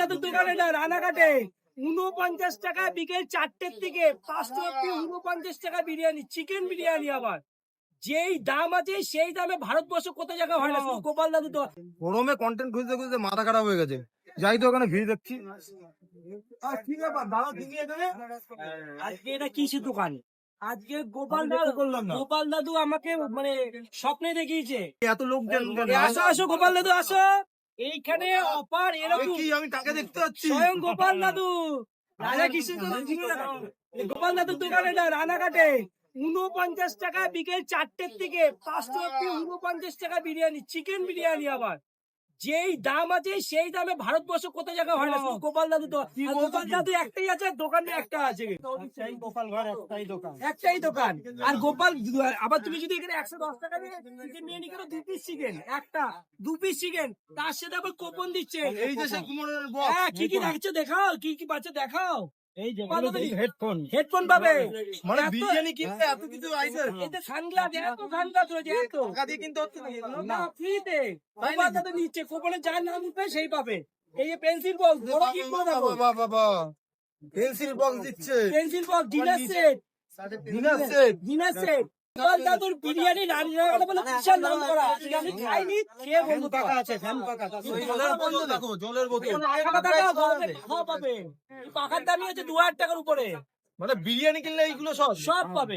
দাদুর দোকানে না রানাঘাটে। উনপঞ্চাশ টাকা বিকেল চারটের থেকে পাঁচটা অব্দি উনপঞ্চাশ টাকা বিরিয়ানি চিকেন বিরিয়ানি আবার। যেই দাম আছে সেই দামে ভারতবর্ষ জায়গা হয় না শুধু গোপাল দাদু তো গরমে কন্টেন্ট খুঁজতে খুঁজতে মাথা খারাপ হয়ে গেছে। যাই তো ওখানে ভিড় দেখছি। আজকে এটা কিসের দোকান? আজকে গোপাল দাদু করলাম গোপাল দাদু আমাকে মানে স্বপ্নে দেখিয়েছে। এত লোক আসো আসো গোপাল দাদু আসো। এইখানে অপার এরকম কি আমি তাকে দেখতে পাচ্ছি স্বয়ং গোপাল দাদু। রাজা কৃষ্ণ গোপাল দাদুর দোকানে না রানাঘাটে। উনপঞ্চাশ টাকা বিকেল চারটের থেকে পাঁচটা অব্দি উনপঞ্চাশ টাকা বিরিয়ানি চিকেন বিরিয়ানি আবার। যেই দাম আছে সেই দামে ভারতবর্ষ কত জায়গা হয় না? শুধু গোপাল দাদু তো। গোপাল দাদু একটাই আছে দোকানে একটা আছে। গোপাল ঘর একটাই দোকান। একটাই দোকান। আর গোপাল আবার তুমি যদি এখানে একশো দশ টাকা দিয়ে চিকেন বিরিয়ানি করো দু পিস চিকেন একটা দু পিস চিকেন তার সাথে আবার কোপন দিচ্ছে। এই যে হ্যাঁ কি কি দেখছ দেখাও কি কি পাচ্ছ দেখাও। এই যে হেডফোন হেডফোন পাবে? মানে বিরিয়ানি কিনতে এত কিছু আইছে? এতে সানগ্লাস এত সানগ্লাস রয়েছে এত। টাকা দিয়ে কিনতে হচ্ছে না ফ্রিতে। তাই গোপাল নিচ্ছে কোপনে যার নাম উঠবে সেই পাবে। এই যে পেন্সিল বক্স বড় কি করে বাবা বাবা পেন্সিল বক্স দিচ্ছে। Pencil box dinner set dinner set dinner set biryani রান্না বলে বিশাল নাম করা আমি খাইনি? খেয়ে আছে? দেখো জলের বোতল। পাখার হচ্ছে দু হাজার টাকার উপরে। মানে বিরিয়ানি কিনলে এইগুলো সব? সব পাবে।